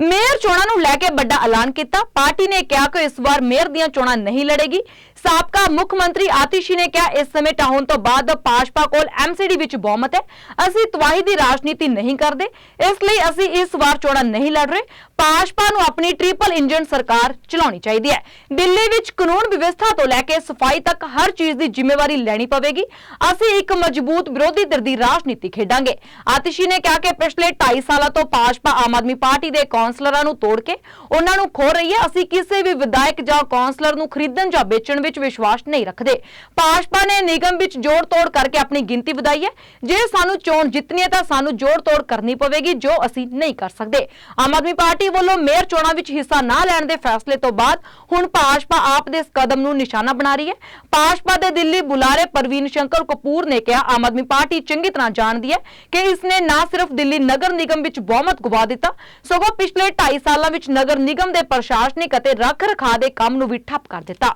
Mayor ਚੋਣਾਂ ਨੂੰ ਲੈ ਕੇ ਵੱਡਾ ਐਲਾਨ ਕੀਤਾ। ਪਾਰਟੀ ਨੇ ਕਿਹਾ ਕਿ ਇਸ ਵਾਰ ਮੇਅਰ ਦੀਆਂ ਚੋਣਾਂ ਨਹੀਂ ਲੜੇਗੀ। ਸਾਬਕਾ ਮੁੱਖ ਮੰਤਰੀ ਆਤਿਸ਼ੀ ਨੇ ਕਿਹਾ, ਇਸ ਸਮੇਂ ਟਾਉਣ ਤੋਂ ਬਾਅਦ ਭਾਜਪਾ ਕੋਲ ਐਮਸੀਡੀ ਵਿੱਚ ਬਹੁਮਤ ਹੈ। ਅਸੀਂ ਤਵਾਹੀ ਦੀ ਰਾਜਨੀਤੀ ਨਹੀਂ ਕਰਦੇ। ਇਸ ਲਈ ਅਸੀਂ ਇਸ ਵਾਰ ਚੋਣਾਂ ਨਹੀਂ ਲੜ ਰਹੇ। ਭਾਜਪਾ ਨੂੰ ਆਪਣੀ ਟ੍ਰਿਪਲ ਇੰਜਨ ਸਰਕਾਰ ਚਲਾਉਣੀ ਚਾਹੀਦੀ ਹੈ। ਦਿੱਲੀ ਵਿੱਚ ਕਾਨੂੰਨ ਵਿਵਸਥਾ ਤੋਂ ਲੈ ਕੇ ਸਫ਼ਾਈ ਤੱਕ ਹਰ ਚੀਜ਼ ਦੀ ਜ਼ਿੰਮੇਵਾਰੀ ਲੈਣੀ ਪਵੇਗੀ। ਅਸੀਂ ਇੱਕ ਮਜ਼ਬੂਤ ਵਿਰੋਧੀ ਧਿਰ ਦੀ ਰਾਜਨੀਤੀ ਖੇਡਾਂਗੇ। ਆਤਿਸ਼ੀ ਨੇ ਕਿਹਾ ਕਿ ਪਿਛਲੇ 2.5 ਸਾਲਾਂ ਤੋਂ ਭਾਜਪਾ ਆਮ ਆਦਮੀ ਪਾਰਟੀ ਦੇ ਕੌਂਸਲਰਾਂ ਨੂੰ ਤੋੜ ਕੇ ਉਹਨਾਂ ਨੂੰ ਖੋ ਰਹੀ ਹੈ। ਅਸੀਂ ਕਿਸੇ ਵੀ ਵਿਧਾਇਕ ਜਾਂ ਕੌਂਸਲਰ ਨੂੰ ਖਰੀਦਣ ਜਾਂ ਵੇਚਣ ਵਿੱਚ ਵਿਸ਼ਵਾਸ ਨਹੀਂ ਰੱਖਦੇ। ਭਾਜਪਾ ਨੇ ਨਿਗਮ ਵਿੱਚ ਜੋੜ ਤੋੜ ਕਰਕੇ ਆਪਣੀ ਗਿਣਤੀ ਵਧਾਈ ਹੈ। ਜੇ ਸਾਨੂੰ ਚੋਣ ਜਿੱਤਣੀ ਹੈ ਤਾਂ ਸਾਨੂੰ ਜੋੜ ਤੋੜ ਕਰਨੀ ਪਵੇਗੀ, ਜੋ ਅਸੀਂ ਨਹੀਂ ਕਰ ਸਕਦੇ। ਆਮ ਆਦਮੀ ਪਾਰਟੀ ਵੱਲੋਂ ਮੇਅਰ ਚੋਣਾਂ ਵਿੱਚ ਹਿੱਸਾ ਨਾ ਲੈਣ ਦੇ ਫੈਸਲੇ ਤੋਂ ਬਾਅਦ ਹੁਣ ਭਾਜਪਾ ਆਪ ਦੇ ਇਸ ਕਦਮ ਨੂੰ ਨਿਸ਼ਾਨਾ ਬਣਾ ਰਹੀ ਹੈ। ਭਾਜਪਾ ਦੇ ਦਿੱਲੀ ਬੁਲਾਰੇ ਪ੍ਰਵੀਨ ਸ਼ੰਕਰ ਕਪੂਰ ਨੇ ਕਿਹਾ, ਆਮ ਆਦਮੀ ਪਾਰਟੀ ਚੰਗੀ ਤਰ੍ਹਾਂ ਜਾਣਦੀ ਹੈ ਕਿ ਇਸਨੇ ਨਾ ਸਿਰਫ ਦਿੱਲੀ ਨਗਰ ਨਿਗਮ ਵਿੱਚ ਬਹੁਮਤ ਗਵਾ ਦਿੱਤਾ, ਸਗੋਂ ਪਿਛਲੇ 2.5 ਸਾਲਾਂ ਵਿੱਚ ਨਗਰ ਨਿਗਮ ਦੇ ਪ੍ਰਸ਼ਾਸਨਿਕ ਅਤੇ ਰੱਖ ਰਖਾਅ ਦੇ ਕੰਮ ਨੂੰ ਵੀ ਠੱਪ ਕਰ ਦਿੱਤਾ।